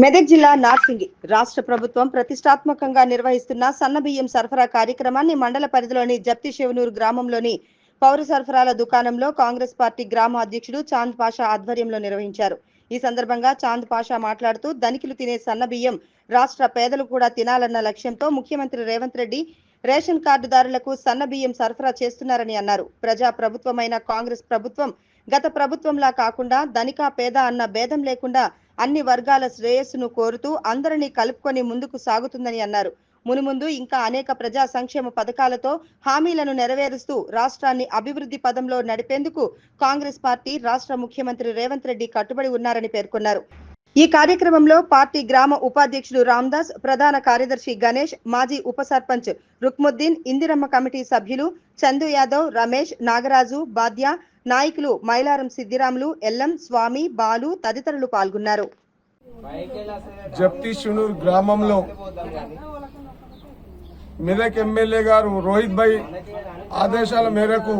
మెదక్ జిల్లా నార్సింగి రాష్ట్ర ప్రభుత్వం ప్రతిష్టాత్మకంగా నిర్వహిస్తున్న సన్నబియ్యం సరఫరా కార్యక్రమాన్ని మండల పరిధిలోని జప్తి శివనూరు గ్రామంలోని పౌర సరఫరాల దుకాణంలో కాంగ్రెస్ పార్టీ గ్రామ అధ్యక్షుడు చాంద్ పాషా ఆధ్వర్యంలో నిర్వహించారు. ఈ సందర్భంగా చాంద్ పాషా మాట్లాడుతూ ధనికులు తినే సన్నబియ్యం రాష్ట్ర పేదలు కూడా తినాలన్న లక్ష్యంతో ముఖ్యమంత్రి రేవంత్ రెడ్డి రేషన్ కార్డుదారులకు సన్నబియ్యం సరఫరా చేస్తున్నారని అన్నారు. ప్రజా ప్రభుత్వమైన కాంగ్రెస్ ప్రభుత్వం గత ప్రభుత్వంలా కాకుండా ధనిక పేద అన్న భేదం లేకుండా అన్ని వర్గాల శ్రేయస్సును కోరుతూ అందరినీ కలుపుకొని ముందుకు సాగుతుందని అన్నారు. మునుముందు ఇంకా అనేక ప్రజా సంక్షేమ పథకాలతో హామీలను నెరవేరుస్తూ రాష్ట్రాన్ని అభివృద్ధి పదంలో నడిపేందుకు కాంగ్రెస్ పార్టీ రాష్ట్ర ముఖ్యమంత్రి రేవంత్ రెడ్డి కట్టుబడి ఉన్నారని పేర్కొన్నారు. ఈ కార్యక్రమంలో పార్టీ గ్రామ ఉపాధ్యక్షుడు రామ్దాస్ ప్రధాన కార్యదర్శి గణేష్ మాజీ ఉప సర్పంచ్ రుక్ముద్దీన్ ఇందిరమ్మ కమిటీ సభ్యులు చందు యాదవ్ రమేష్ నాగరాజు బాద్య నాయకులు మైలారం సిద్దిరాములు ఎల్లం స్వామి బాలు తదితరులు పాల్గొన్నారు. జప్తీశునూర్ గ్రామంలో మెదక్ ఎమ్మెల్యే గారు రోహిత్ భాయ్ ఆదేశాల మేరకు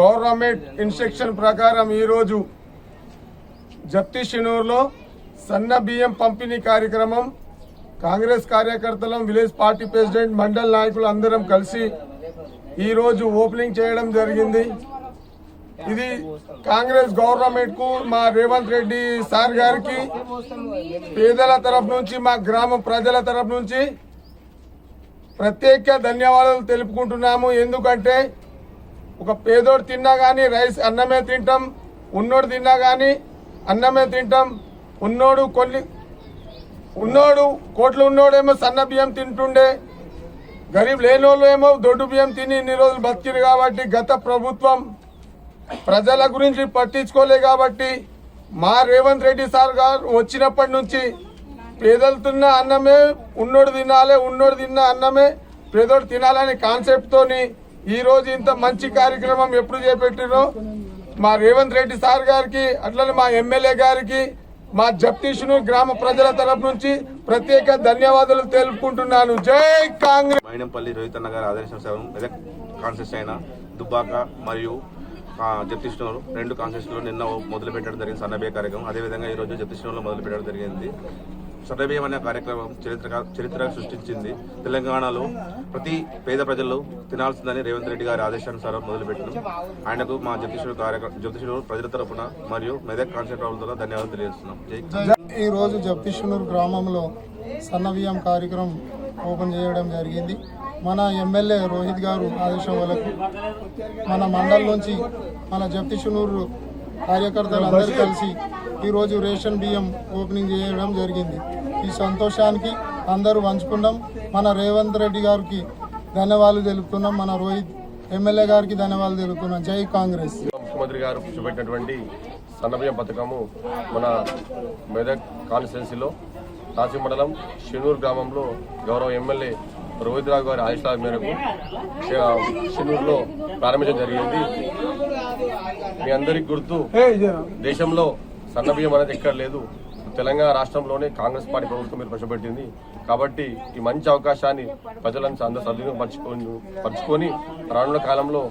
గవర్నమెంట్ ఇన్స్ట్రక్షన్ ప్రకారం ఈరోజు జప్తీశునూర్లో సన్న బియ్యం పంపిణీ కార్యక్రమం కాంగ్రెస్ కార్యకర్తలం విలేజ్ పార్టీ ప్రెసిడెంట్ మండల్ నాయకులు అందరం కలిసి ఈరోజు ఓపెనింగ్ చేయడం జరిగింది. ఇది కాంగ్రెస్ గవర్నమెంట్కు మా రేవంత్ రెడ్డి సార్ గారికి పేదల తరఫు నుంచి మా గ్రామ ప్రజల తరఫు నుంచి ప్రత్యేక ధన్యవాదాలు తెలుపుకుంటున్నాము. ఎందుకంటే ఒక పేదోడు తిన్నా కానీ రైస్ అన్నమే తింటాం ఉన్నోడు తిన్నా కానీ అన్నమే తింటాం. ఉన్నోడు కొన్ని ఉన్నోడు కోట్లు ఉన్నోడేమో సన్న బియ్యం తింటుండే గరీబ్ లేనోళ్ళు ఏమో దొడ్డు బియ్యం తిని ఇన్ని రోజులు బతికిరు కాబట్టి గత ప్రభుత్వం ప్రజల గురించి పట్టించుకోలే కాబట్టి మా రేవంత్ రెడ్డి సార్ గారు వచ్చినప్పటి నుంచి పేదలు తిన్న అన్నమే ఉన్నోడు తినాలి ఉన్నోడు తిన్న అన్నమే పేదోడు తినాలనే కాన్సెప్ట్తోని ఈరోజు ఇంత మంచి కార్యక్రమం ఎప్పుడు చేపట్టినో మా రేవంత్ రెడ్డి సార్ గారికి అట్లనే మా ఎమ్మెల్యే గారికి మా జప్తీషును గ్రామ ప్రజల తరపు నుంచి ప్రత్యేక ధన్యవాదాలు తెలుపుకుంటున్నాను. జై కాంగ్రెస్ మైనంపల్లి రోహితన్న గారి ఆదేశానుసారం మెదక్ అయిన దుబ్బాక మరియు ఆ, రెండు కాన్సెస్ట్లో నిన్న మొదలు పెట్టడం జరిగింది సన్నబే కార్యక్రమం. అదేవిధంగా ఈరోజు జప్తిష్ణూరులో మొదలు పెట్టడం జరిగింది. సన్నబేయం అనే కార్యక్రమం చరిత్ర చరిత్ర సృష్టించింది. తెలంగాణలో ప్రతి పేద ప్రజలు తినాల్సిందని రేవంత్ రెడ్డి గారి ఆదేశానుసారం మొదలుపెట్టినాం ఆయనకు మా జ్యోతిషుడు కార్యక్రమం జ్యోతిషుడు ప్రజల తరపున మరియు మెదక్ కాన్సెప్ట్ ద్వారా ధన్యవాదాలు తెలియజేస్తున్నాం. ఈ రోజు జప్తిషునూర్ గ్రామంలో సన్నబియ్యం కార్యక్రమం ఓపెన్ చేయడం జరిగింది. మన ఎమ్మెల్యే రోహిత్ గారు ఆదేశం వరకు మన మండల్ నుంచి మన జప్తిషునూరు కార్యకర్తలు అందరూ కలిసి ఈరోజు రేషన్ బియ్యం ఓపెనింగ్ చేయడం జరిగింది. ఈ సంతోషానికి అందరూ పంచుకున్నాం. మన రేవంత్ రెడ్డి గారికి ధన్యవాదాలు తెలుపుతున్నాం. మన రోహిత్ ఎమ్మెల్యే గారికి ధన్యవాదాలు తెలుపుతున్నాం. జై కాంగ్రెస్. ముఖ్యమంత్రి గారు చూపెట్టినటువంటి సన్నబియ్యం పథకము మన మెదక్ కాన్స్టిట్యున్సీలో నాసి మండలం షెనూరు గ్రామంలో గౌరవ ఎమ్మెల్యే రోహిత్ రావు గారి ఆదేశాల మేరకు షెనూరులో ప్రారంభించడం జరిగింది. మీ అందరికి గుర్తు దేశంలో సన్నబియ్యం అనేది ఎక్కడ లేదు. తెలంగాణ రాష్ట్రంలోనే కాంగ్రెస్ పార్టీ ప్రభుత్వం మీరు ప్రవేశపెట్టింది కాబట్టి ఈ మంచి అవకాశాన్ని ప్రజలంతా అందరూ సద్వినియోగం పరచుకొని పరుచుకొని రానున్న కాలంలో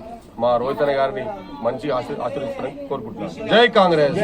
మా రోహిత్ అన్న గారిని మంచి ఆశీర్వదిస్తారని కోరుకుంటున్నాను. జై కాంగ్రెస్!